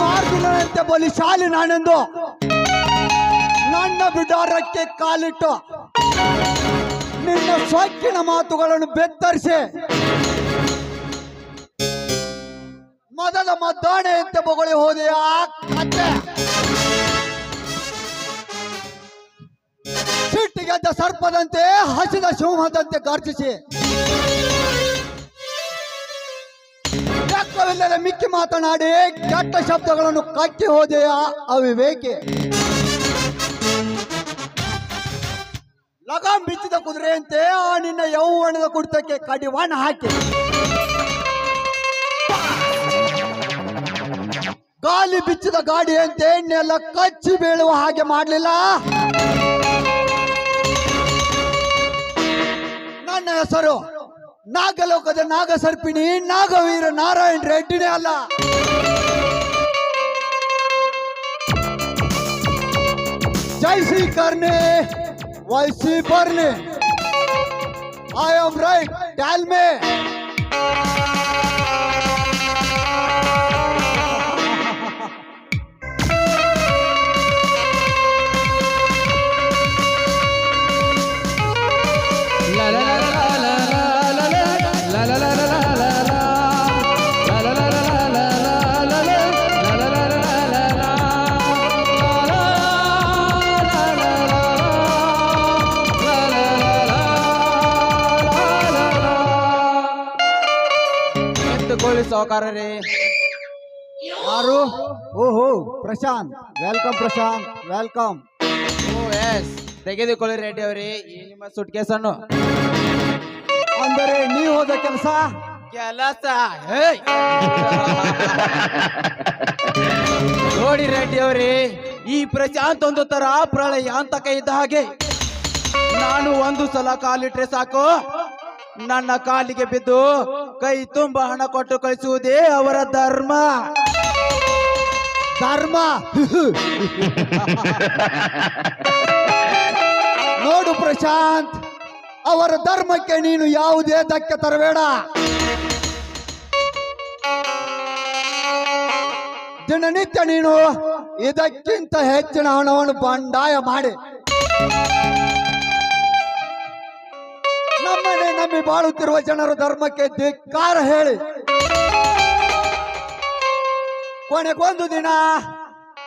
ಬಲಿ ಬಲಿಶಾಲಿ ನಾನೆಂದು. ನನ್ನ ಬಿಡಾರಕ್ಕೆ ಕಾಲಿಟ್ಟು ನಿನ್ನ ಸೊಕ್ಕಿನ ಮಾತುಗಳನ್ನು ಬೆತ್ತರಿಸಿ. ಮೊದಲ ಮದ್ದಾಣೆಯಂತೆ ಬೊಗಳಿ ಹೋದೆ ಆ ಸಿಟ್ಟಿಗೆದ್ದ ಸರ್ಪದಂತೆ ಹಸಿದ ಸಿಂಹದಂತೆ ಗರ್ಜಿಸಿ ಲೆಕ್ಕವಿಲ್ಲದೆ ಮಿಕ್ಕಿ ಮಾತನಾಡಿ, ಕೆಟ್ಟ ಶಬ್ದಗಳನ್ನು ಕಟ್ಟಿ ಹೋದೆಯ ಅವಿವೇಕೆ. ಲಗ ಬಿಚ್ಚಿದ ಕುದುರೆಯಂತೆ ಆ ನಿನ್ನ ಯೌವನದ ಕುಡಿತಕ್ಕೆ ಕಡಿವಾಣ ಹಾಕಿ. ಗಾಲಿ ಬಿಚ್ಚಿದ ಗಾಡಿಯಂತೆ ಎಣ್ಣೆಲ್ಲ ಕಚ್ಚಿ ಬೀಳುವ ಹಾಗೆ ಮಾಡಲಿಲ್ಲ. ನನ್ನ ಹೆಸರು ನಾಗಲೋಕದ ನಾಗಸರ್ಪಿಣಿ ನಾಗವೀರ ನಾರಾಯಣ್ ರೆಡ್ಡಿನೇ ಅಲ್ಲ. ಜೈಸಿ ಕರ್ನೆ ವೈಸಿ ಬರ್ನೆ ಐ ಆಮ್ ರೈಟ್ ಟ್ಯಾಲ್ ಸಾವುಕಾರರೇ ಯಾರು? ಓಹೋ Prashanth. Welcome Prashanth welcome. Oh yes. ತೆಗೆದುಕೊಳ್ಳಿ ರೆಡ್ಡಿ ಅವರೇ ಈ ನಿಮ್ಮ ಸುಟ್ ಕೇಸನ್ನು ಅಂದರೆ ನೀವು ಹೋದ ಕೆಲಸ? ಕೆಲಸ ಹೇಯ್! ನೋಡಿ ರೆಡ್ಡಿ ಅವರೇ ಈ ಪ್ರಶಾಂತ್ ಒಂದು ತರ ಪ್ರಳಯ ಅಂತಕ ಇದ್ದ ಹಾಗೆ. ನಾನು ಒಂದು ಸಲ ಕಾಲಿಟ್ರೆ ಸಾಕು. ನನ್ನ ಕಾಲಿಗೆ ಬಿದ್ದು ಕೈ ತುಂಬ ಹಣ ಕೊಟ್ಟು ಕಳಿಸುವುದೇ ಅವರ ಧರ್ಮ. ಧರ್ಮ. ನೋಡು ಪ್ರಶಾಂತ್, ಅವರ ಧರ್ಮಕ್ಕೆ ನೀನು ಯಾವುದೇ ಧಕ್ಕೆ ತರಬೇಡ. ದಿನನಿತ್ಯ ನೀನು ಇದಕ್ಕಿಂತ ಹೆಚ್ಚಿನ ಹಣವನ್ನು ಬಂಡಾಯ ಮಾಡಿ. ನಂಬಿ ಬಾಳುತ್ತಿರುವ ಜನರು ಧರ್ಮಕ್ಕೆ ಧಿಕ್ಕಾರ ಹೇಳಿ. ಕೊನೆಗೊಂದು ದಿನ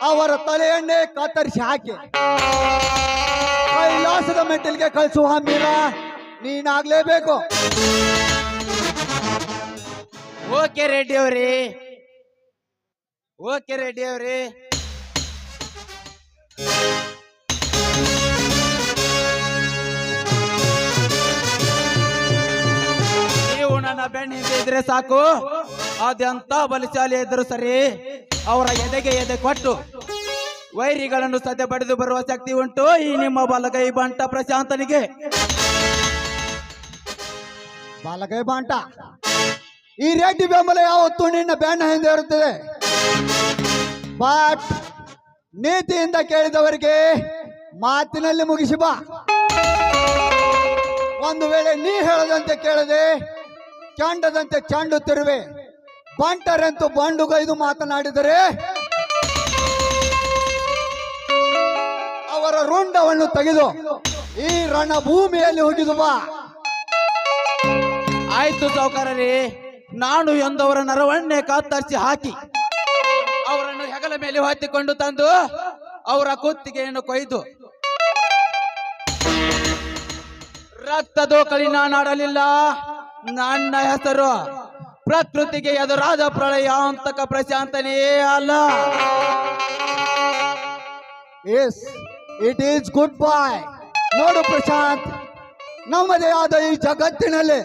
ಅವರ ತಲೆಯನ್ನೇ ಕತ್ತರಿಸಿ ಹಾಕಿ. ಕೈಲಾಸದ ಮೆಟ್ಟಿಲ್ಗೆ ಕಳಿಸುವ ಮೀರ ನೀನಾಗ್ಲೇಬೇಕು. ಓಕೆ ರೆಡ್ಡಿ ಅವ್ರಿ. ಓಕೆ ರೆಡ್ಡಿ ಅವರೇ. ನೀವು ಬೆಣ್ಣೆ ಇದ್ರೆ ಸಾಕು. ಅದೆಂತ ಬಲಿಶಾಲಿ ಇದ್ರು ಸರಿ. ಅವರ ಎದೆಗೆ ಎದೆ ಕೊಟ್ಟು ವೈರಿಗಳನ್ನು ಸದ್ಯ ಪಡೆದು ಬರುವ ಶಕ್ತಿ ಉಂಟು. ಈ ನಿಮ್ಮ ಬಲಗೈ ಬಂಟ ಪ್ರಶಾಂತನಿಗೆ. ಬಾಲಗೈ ಬಾಂಟ. ಈ ರೆಡ್ಡಿ ಬೆಂಬಲ ಯಾವತ್ತು ನಿನ್ನ ಬೆಣ್ಣ ಹಿಂದೆ ಇರುತ್ತದೆ. ಬಟ್ ನೀತಿಯಿಂದ ಕೇಳಿದವರಿಗೆ ಮಾತಿನಲ್ಲಿ ಮುಗಿಸಿ ಬಾ. ಒಂದು ವೇಳೆ ನೀ ಹೇಳದಂತೆ ಕೇಳದೆ ಚಂಡದಂತೆ ತಿರುವೆ ಬಂಟರೆಂತು ಬಾಂಡುಗೈದು ಮಾತನಾಡಿದರೆ ಅವರ ರುಂಡವನ್ನು ತೆಗೆದು ಈ ರಣಭೂಮಿಯಲ್ಲಿ ಹುಟ್ಟಿದು ಬಾ. ಆಯ್ತು ಸಾವುಕಾರರೇ, ನಾನು ಎಂದವರ ನರವನ್ನೇ ಕತ್ತರಿಸಿ ಹಾಕಿ, ಅವರನ್ನು ಹೆಗಲ ಮೇಲೆ ಹಾಕಿಕೊಂಡು ತಂದು ಅವರ ಕುತ್ತಿಗೆಯನ್ನು ಕೊಯ್ದು ರಕ್ತದೋಕಳಿ ನಾನಾಡಲಿಲ್ಲ. ನನ್ನ ಹೆಸರು ಪ್ರಕೃತಿಗೆ ಎದುರಾದ ಪ್ರಳಯ ಅಂತಕ ಪ್ರಶಾಂತನೇ ಅಲ್ಲ. Yes it is good boy ನೋಡು ಪ್ರಶಾಂತ್, ನಮ್ಮದೇ ಆದ ಈ ಜಗತ್ತಿನಲ್ಲಿ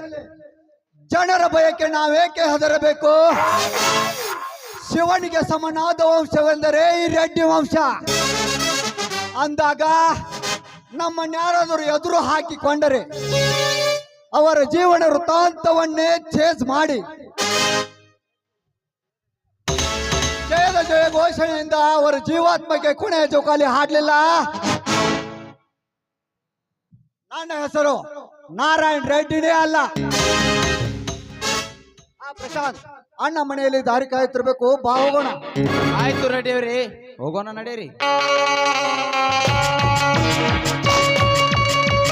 ಜನರ ಭಯಕ್ಕೆ ನಾವೇಕೆ ಹೆದರಬೇಕು? ಶಿವನಿಗೆ ಸಮನಾದ ವಂಶವೆಂದರೆ ಈ ರೆಡ್ಡಿ ವಂಶ. ಅಂದಾಗ ನಮ್ಮನ್ಯಾರಾದರೂ ಎದುರು ಹಾಕಿಕೊಂಡರೆ ಅವರ ಜೀವನ ವೃತ್ತಾಂತವನ್ನೇ ಚೇಸ್ ಮಾಡಿ. ಜಯದ ಜಯ ಘೋಷಣೆಯಿಂದ ಅವರ ಜೀವಾತ್ಮಕ್ಕೆ ಕುಣೆಯ ಜೋಕಾಲಿ ಹಾಡಲಿಲ್ಲ. ನನ್ನ ಹೆಸರು ನಾರಾಯಣ್ ರೆಡ್ಡಿನೇ ಅಲ್ಲ. ಪ್ರಶಾಂತ್, ಅಣ್ಣ ಮನೆಯಲ್ಲಿ ದಾರಿ ಕಾಯುತ್ತಿರ್ಬೇಕು, ಬಾ ಹೋಗೋಣ. ಆಯ್ತು ರೆಡ್ಡಿ ಅವ್ರಿ, ಹೋಗೋಣ ನಡೀರಿ.